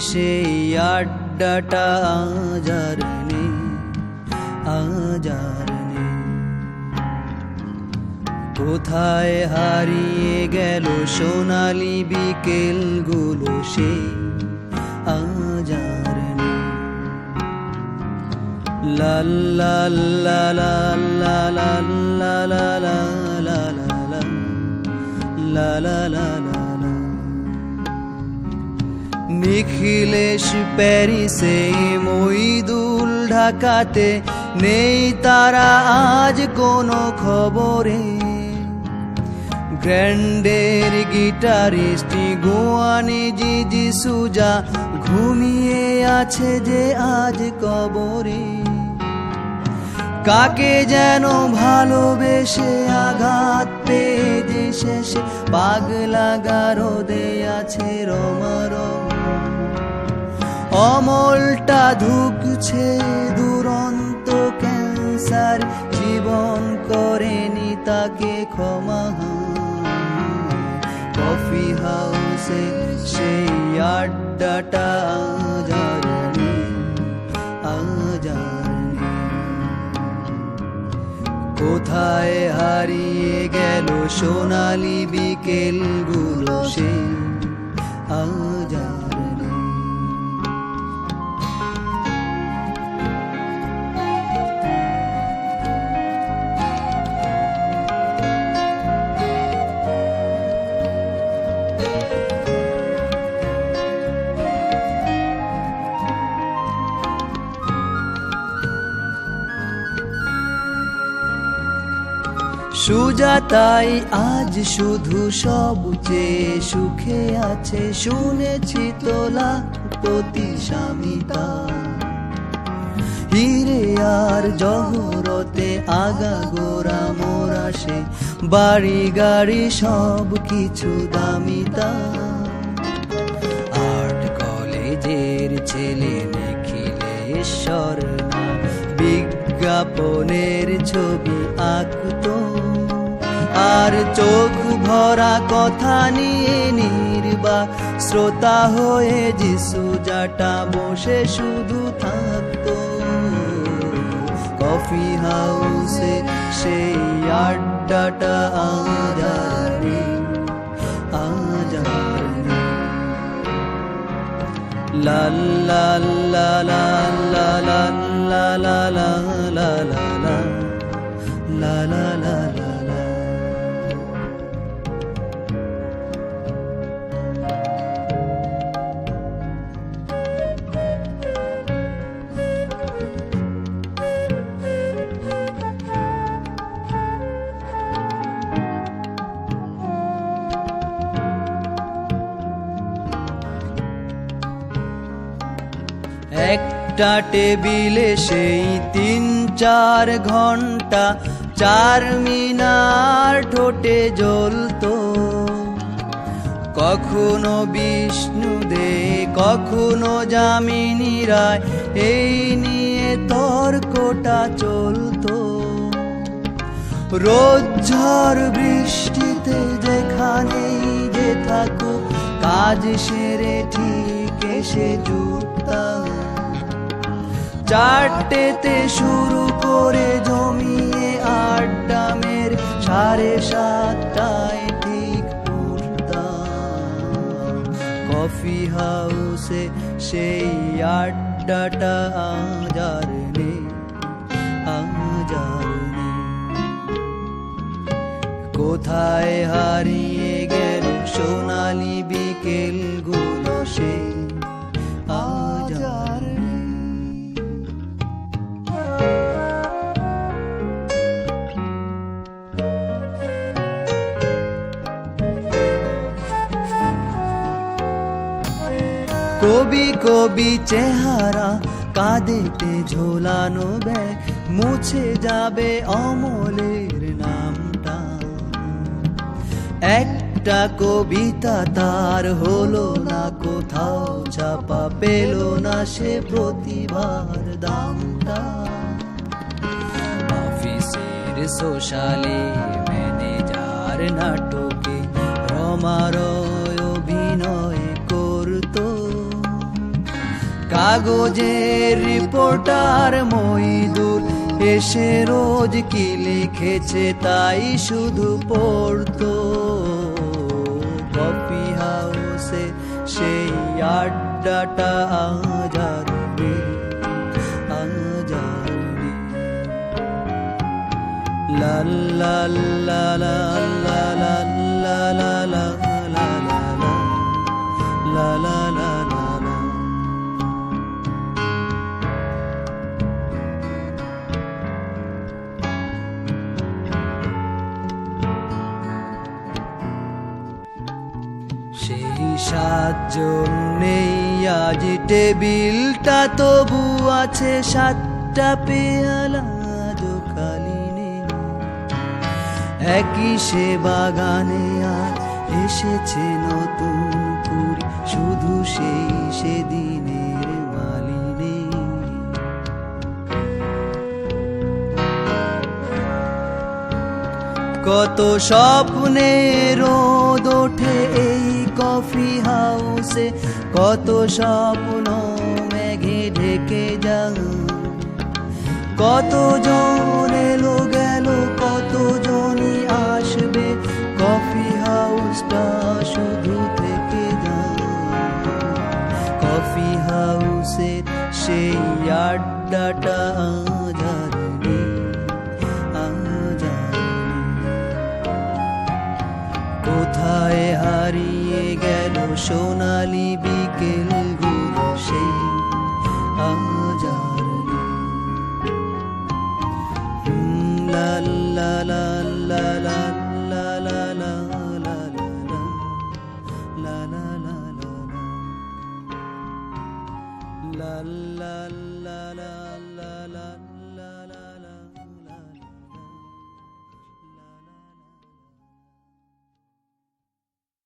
সেই আড্ডাটা আজার নেই আজার নেই কোথায় হারিয়ে গেল সোনালি বিকেলগুলো সেই আজার নেই লা লা লা লা লা লা লা লা লা নিখিলেশ প্যারিসে মইদুল ঢাকাতে নেই তারা আজ কোনো খবরে। গ্র্যান্ডের গিটারিস্ট গোয়ানি জিজি সুজা ঘুমিয়ে আছে যে আজ কবরে। কাকে যেন ভালোবেসে আঘাত পেয়ে যে শেষে পাগলা গারদে আছে রমারম অমলটা ধুকছে দুরন্ত ক্যান্সার, জীবন করেনি তাকে ক্ষমা। কফি হাউসে সেই আড্ডাটা আজার কোথায় হারিয়ে গেল সোনালি বিকেলগুলো সে আজার সুজাতাই আজ শুধু সবচেয়ে সুখে আছে। শুনেছি তোলা পতি স্বামীতা হিরে আর জহরতে আগা গোরা মোরা সে বাড়ি গাড়ি সব কিছু দামিতা। আর্ট কলেজের ছেলে নিখিলেশ্বর না বিজ্ঞাপনের ছবি আঁকতো আর চোখ ভরা কথা নিয়ে নির্বাক শ্রোতা হয়ে যিশু জাটা বসে শুধু থাকতো কফি হাউসে সেই আড্ডাটা আজার আজার নেই। লা লা লা লা লা লা লা লা লা লা লা লা লা লা একটা টেবিলে সেই তিন, চার ঘণ্টা, চার মিনার ঠোঁটে জ্বলতো। কখনো বিষ্ণু দে, কখনো যামিনী রায়, এই নিয়ে তর্কটা চলতো। রোজ ঝড় বৃষ্টিতে যেখানেই যে থাকুক কাজ সেরে ঠিক এসে জুটতাম চারটেতে শুরু করে জমিয়ে আড্ডা মের সাড়ে সাতটায় ঠিক কফি হাউসে সেই আড্ডাটা আজার নেই আজার নেই। কোথায় হারিয়ে সোনালি বিকেলগুলো কবি কবি চেহারা কাঁদেতে ঝোলানো ব্যাগ মুছে যাবে অমলের নামটা। একটা কবিতা তার হলো না, কোথাও ছাপা পেল না সে প্রতিভার দামটা। অফিসের সোশ্যালে ম্যানেজার নাটকে রমারয় অভিনয় করতো। কাগজের রিপোর্টার মইদুর এসে রোজ কি লিখেছে তাই শুধু পড়তো। আছে সেই আড্ডাটা আজ আর লাল লাল লাল লাল সাতজন নেই। আজ টেবিলটা তবু আছে সাতটা পেয়ালা দোকালি নেই। একই সে বাগানে আর এসেছে নতুন কত স্বপ্নে রোদ ওঠে এই কফি হাউসে। কত স্বপ্ন মেঘে ঢেকে যাও কত জন এলো গেল কত জনই আসবে। কফি হাউসটা শুধু থেকে যাও কফি হাউসের সেই আড্ডাটা সোনালি বিকেলগুলো সেই লা লা লা লা লা লা লা লা লা লা লা লা